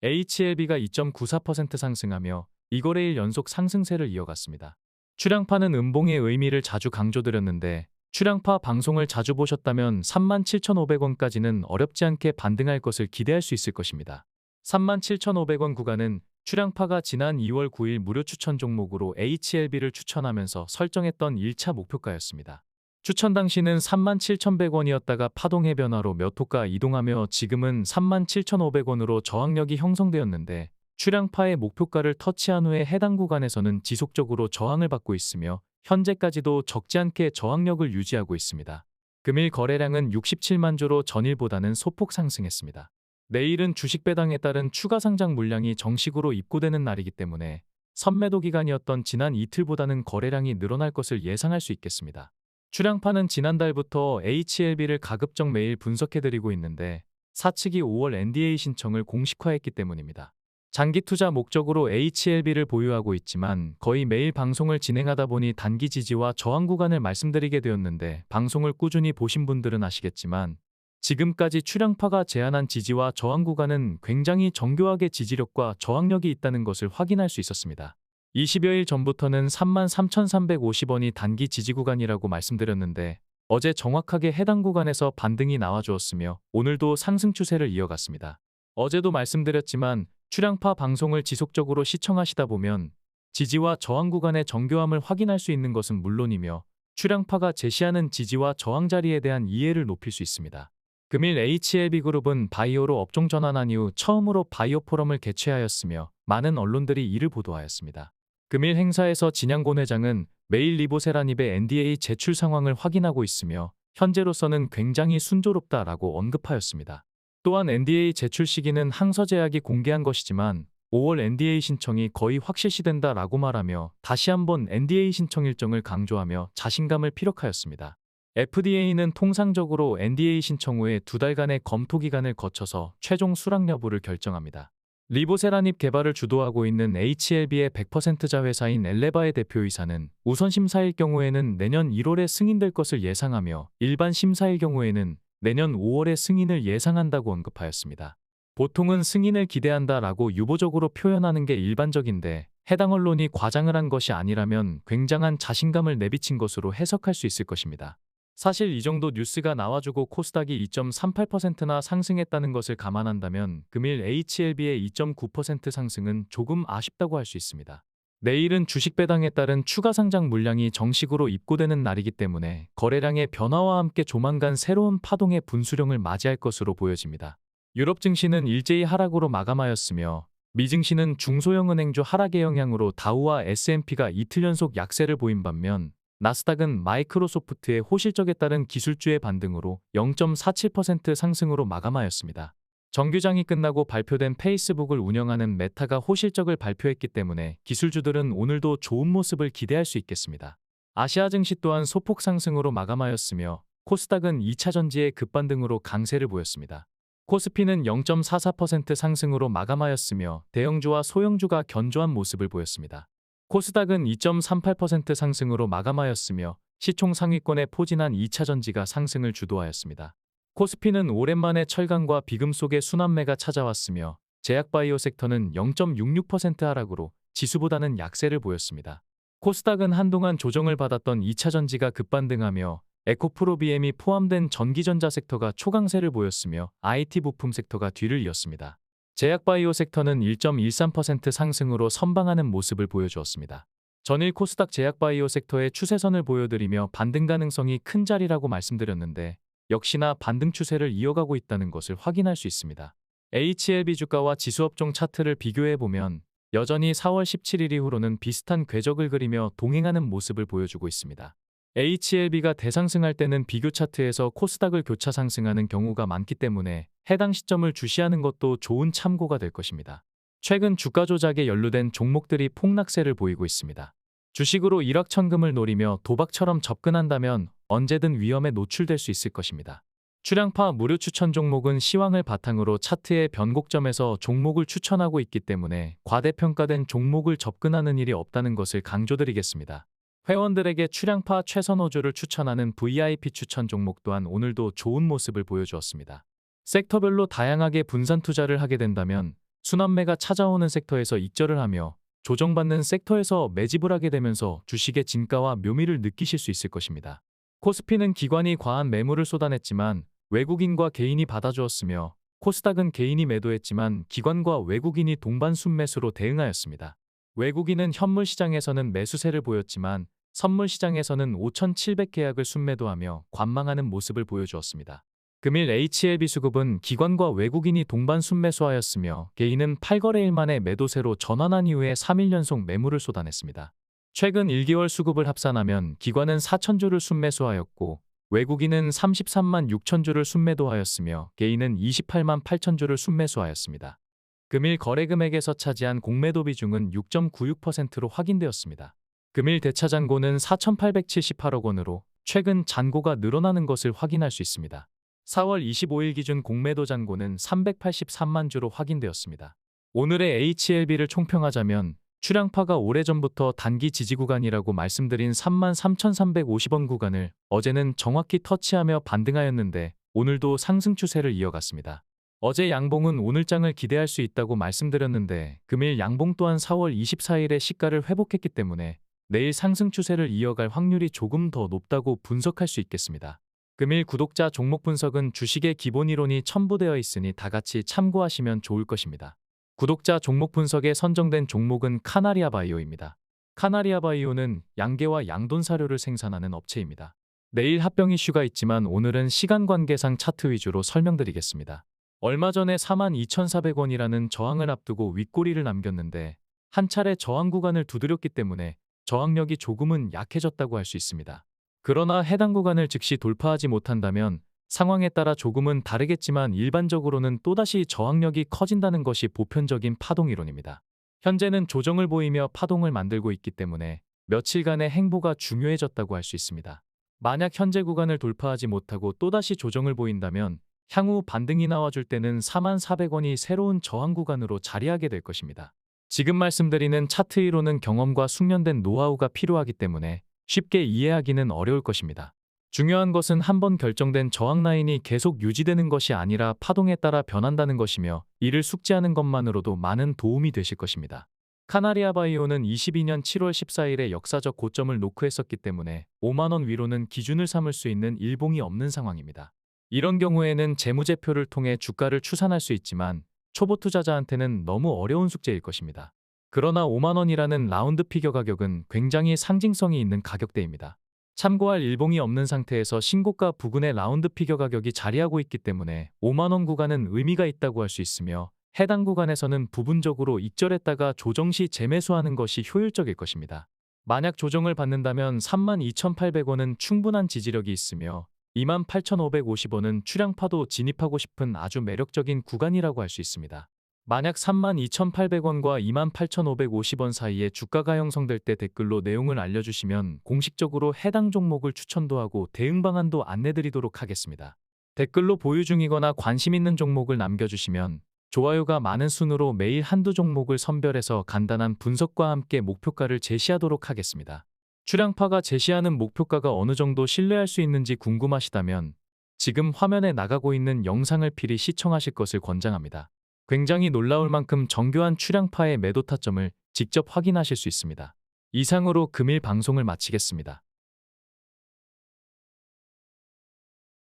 HLB가 2.94% 상승하며 이거래일 연속 상승세를 이어갔습니다. 출량파는 음봉의 의미를 자주 강조드렸는데 출량파 방송을 자주 보셨다면 37,500원까지는 어렵지 않게 반등할 것을 기대할 수 있을 것입니다. 37,500원 구간은 출량파가 지난 2월 9일 무료 추천 종목으로 HLB를 추천하면서 설정했던 1차 목표가였습니다. 추천 당시는 37,100원이었다가 파동의 변화로 몇 호가 이동하며 지금은 37,500원으로 저항력이 형성되었는데 출량파의 목표가를 터치한 후에 해당 구간에서는 지속적으로 저항을 받고 있으며 현재까지도 적지 않게 저항력을 유지하고 있습니다. 금일 거래량은 67만 주로 전일보다는 소폭 상승했습니다. 내일은 주식 배당에 따른 추가 상장 물량이 정식으로 입고되는 날이기 때문에 선매도 기간이었던 지난 이틀보다는 거래량이 늘어날 것을 예상할 수 있겠습니다. 출량파는 지난달부터 HLB를 가급적 매일 분석해드리고 있는데 사측이 5월 NDA 신청을 공식화했기 때문입니다. 장기 투자 목적으로 HLB를 보유하고 있지만 거의 매일 방송을 진행하다 보니 단기 지지와 저항 구간을 말씀드리게 되었는데 방송을 꾸준히 보신 분들은 아시겠지만 지금까지 출량파가 제안한 지지와 저항 구간은 굉장히 정교하게 지지력과 저항력이 있다는 것을 확인할 수 있었습니다. 20여일 전부터는 33,350원이 단기 지지 구간이라고 말씀드렸는데 어제 정확하게 해당 구간에서 반등이 나와주었으며 오늘도 상승 추세를 이어갔습니다. 어제도 말씀드렸지만 출량파 방송을 지속적으로 시청하시다 보면 지지와 저항 구간의 정교함을 확인할 수 있는 것은 물론이며 출량파가 제시하는 지지와 저항 자리에 대한 이해를 높일 수 있습니다. 금일 HLB그룹은 바이오로 업종 전환한 이후 처음으로 바이오 포럼을 개최하였으며 많은 언론들이 이를 보도하였습니다. 금일 행사에서 진양곤 회장은 매일 리보세라닙의 NDA 제출 상황을 확인하고 있으며 현재로서는 굉장히 순조롭다라고 언급하였습니다. 또한 NDA 제출 시기는 항서제약이 공개한 것이지만 5월 NDA 신청이 거의 확실시된다라고 말하며 다시 한번 NDA 신청 일정을 강조하며 자신감을 피력하였습니다. FDA는 통상적으로 NDA 신청 후에 두 달간의 검토 기간을 거쳐서 최종 수락 여부를 결정합니다. 리보세라닙 개발을 주도하고 있는 HLB의 100%자 회사인 엘레바의 대표이사는 우선 심사일 경우에는 내년 1월에 승인될 것을 예상하며 일반 심사일 경우에는 내년 5월에 승인을 예상한다고 언급하였습니다. 보통은 승인을 기대한다 라고 유보적으로 표현하는 게 일반적인데 해당 언론이 과장을 한 것이 아니라면 굉장한 자신감을 내비친 것으로 해석할 수 있을 것입니다. 사실 이 정도 뉴스가 나와주고 코스닥이 2.38%나 상승했다는 것을 감안한다면 금일 HLB의 2.9% 상승은 조금 아쉽다고 할 수 있습니다. 내일은 주식 배당에 따른 추가 상장 물량이 정식으로 입고되는 날이기 때문에 거래량의 변화와 함께 조만간 새로운 파동의 분수령을 맞이할 것으로 보여집니다. 유럽 증시는 일제히 하락으로 마감하였으며 미 증시는 중소형 은행주 하락의 영향으로 다우와 S&P가 이틀 연속 약세를 보인 반면 나스닥은 마이크로소프트의 호실적에 따른 기술주의 반등으로 0.47% 상승으로 마감하였습니다. 정규장이 끝나고 발표된 페이스북을 운영하는 메타가 호실적을 발표했기 때문에 기술주들은 오늘도 좋은 모습을 기대할 수 있겠습니다. 아시아 증시 또한 소폭 상승으로 마감하였으며 코스닥은 2차 전지의 급반등으로 강세를 보였습니다. 코스피는 0.44% 상승으로 마감하였으며 대형주와 소형주가 견조한 모습을 보였습니다. 코스닥은 2.38% 상승으로 마감하였으며 시총 상위권에 포진한 2차 전지가 상승을 주도하였습니다. 코스피는 오랜만에 철강과 비금 속의 순환매가 찾아왔으며 제약바이오 섹터는 0.66% 하락으로 지수보다는 약세를 보였습니다. 코스닥은 한동안 조정을 받았던 2차 전지가 급반등하며 에코프로비엠이 포함된 전기전자 섹터가 초강세를 보였으며 IT 부품 섹터가 뒤를 이었습니다. 제약바이오 섹터는 1.13% 상승으로 선방하는 모습을 보여주었습니다. 전일 코스닥 제약바이오 섹터의 추세선을 보여드리며 반등 가능성이 큰 자리라고 말씀드렸는데 역시나 반등 추세를 이어가고 있다는 것을 확인할 수 있습니다. HLB 주가와 지수업종 차트를 비교해보면 여전히 4월 17일 이후로는 비슷한 궤적을 그리며 동행하는 모습을 보여주고 있습니다. HLB가 대상승할 때는 비교 차트에서 코스닥을 교차 상승하는 경우가 많기 때문에 해당 시점을 주시하는 것도 좋은 참고가 될 것입니다. 최근 주가 조작에 연루된 종목들이 폭락세를 보이고 있습니다. 주식으로 일확천금을 노리며 도박처럼 접근한다면 언제든 위험에 노출될 수 있을 것입니다. 출량파 무료 추천 종목은 시황을 바탕으로 차트의 변곡점에서 종목을 추천하고 있기 때문에 과대평가된 종목을 접근하는 일이 없다는 것을 강조드리겠습니다. 회원들에게 출량파 최선 호주를 추천하는 VIP 추천 종목 또한 오늘도 좋은 모습을 보여주었습니다. 섹터별로 다양하게 분산 투자를 하게 된다면 순환매가 찾아오는 섹터에서 익절을 하며 조정받는 섹터에서 매집을 하게 되면서 주식의 진가와 묘미를 느끼실 수 있을 것입니다. 코스피는 기관이 과한 매물을 쏟아냈지만 외국인과 개인이 받아주었으며 코스닥은 개인이 매도했지만 기관과 외국인이 동반 순매수로 대응하였습니다. 외국인은 현물 시장에서는 매수세를 보였지만 선물 시장에서는 5,700계약을 순매도하며 관망하는 모습을 보여주었습니다. 금일 HLB 수급은 기관과 외국인이 동반 순매수하였으며 개인은 8거래일 만에 매도세로 전환한 이후에 3일 연속 매물을 쏟아냈습니다. 최근 1개월 수급을 합산하면 기관은 4천주를 순매수하였고 외국인은 33만 6천주를 순매도하였으며 개인은 28만 8천주를 순매수하였습니다. 금일 거래 금액에서 차지한 공매도 비중은 6.96%로 확인되었습니다. 금일 대차 잔고는 4,878억 원으로 최근 잔고가 늘어나는 것을 확인할 수 있습니다. 4월 25일 기준 공매도 잔고는 383만 주로 확인되었습니다. 오늘의 HLB를 총평하자면 출량파가 오래전부터 단기 지지 구간이라고 말씀드린 33,350원 구간을 어제는 정확히 터치하며 반등하였는데 오늘도 상승 추세를 이어갔습니다. 어제 양봉은 오늘장을 기대할 수 있다고 말씀드렸는데 금일 양봉 또한 4월 24일에 시가를 회복했기 때문에 내일 상승 추세를 이어갈 확률이 조금 더 높다고 분석할 수 있겠습니다. 금일 구독자 종목 분석은 주식의 기본 이론이 첨부되어 있으니 다 같이 참고하시면 좋을 것입니다. 구독자 종목 분석에 선정된 종목은 카나리아 바이오입니다. 카나리아 바이오는 양계와 양돈 사료를 생산하는 업체입니다. 내일 합병 이슈가 있지만 오늘은 시간 관계상 차트 위주로 설명드리겠습니다. 얼마 전에 42,400원이라는 저항을 앞두고 윗꼬리를 남겼는데 한 차례 저항 구간을 두드렸기 때문에 저항력이 조금은 약해졌다고 할 수 있습니다. 그러나 해당 구간을 즉시 돌파하지 못한다면 상황에 따라 조금은 다르겠지만 일반적으로는 또다시 저항력이 커진다는 것이 보편적인 파동 이론입니다. 현재는 조정을 보이며 파동을 만들고 있기 때문에 며칠간의 행보가 중요해졌다고 할 수 있습니다. 만약 현재 구간을 돌파하지 못하고 또다시 조정을 보인다면 향후 반등이 나와줄 때는 44,400원이 새로운 저항 구간으로 자리하게 될 것입니다. 지금 말씀드리는 차트 이론은 경험과 숙련된 노하우가 필요하기 때문에 쉽게 이해하기는 어려울 것입니다. 중요한 것은 한번 결정된 저항 라인이 계속 유지되는 것이 아니라 파동에 따라 변한다는 것이며 이를 숙지하는 것만으로도 많은 도움이 되실 것입니다. 카나리아 바이오는 22년 7월 14일에 역사적 고점을 노크했었기 때문에 5만원 위로는 기준을 삼을 수 있는 일봉이 없는 상황입니다. 이런 경우에는 재무제표를 통해 주가를 추산할 수 있지만 초보 투자자한테는 너무 어려운 숙제일 것입니다. 그러나 5만원이라는 라운드 피겨 가격은 굉장히 상징성이 있는 가격대입니다. 참고할 일봉이 없는 상태에서 신고가 부근의 라운드 피겨 가격이 자리하고 있기 때문에 5만원 구간은 의미가 있다고 할 수 있으며 해당 구간에서는 부분적으로 익절했다가 조정 시 재매수하는 것이 효율적일 것입니다. 만약 조정을 받는다면 32,800원은 충분한 지지력이 있으며 28,550원은 출량파도 진입하고 싶은 아주 매력적인 구간이라고 할 수 있습니다. 만약 32,800원과 28,550원 사이에 주가가 형성될 때 댓글로 내용을 알려주시면 공식적으로 해당 종목을 추천도 하고 대응 방안도 안내드리도록 하겠습니다. 댓글로 보유 중이거나 관심 있는 종목을 남겨주시면 좋아요가 많은 순으로 매일 한두 종목을 선별해서 간단한 분석과 함께 목표가를 제시하도록 하겠습니다. 출량파가 제시하는 목표가가 어느 정도 신뢰할 수 있는지 궁금하시다면 지금 화면에 나가고 있는 영상을 필히 시청하실 것을 권장합니다. 굉장히 놀라울 만큼 정교한 출량파의 매도 타점을 직접 확인하실 수 있습니다. 이상으로 금일 방송을 마치겠습니다.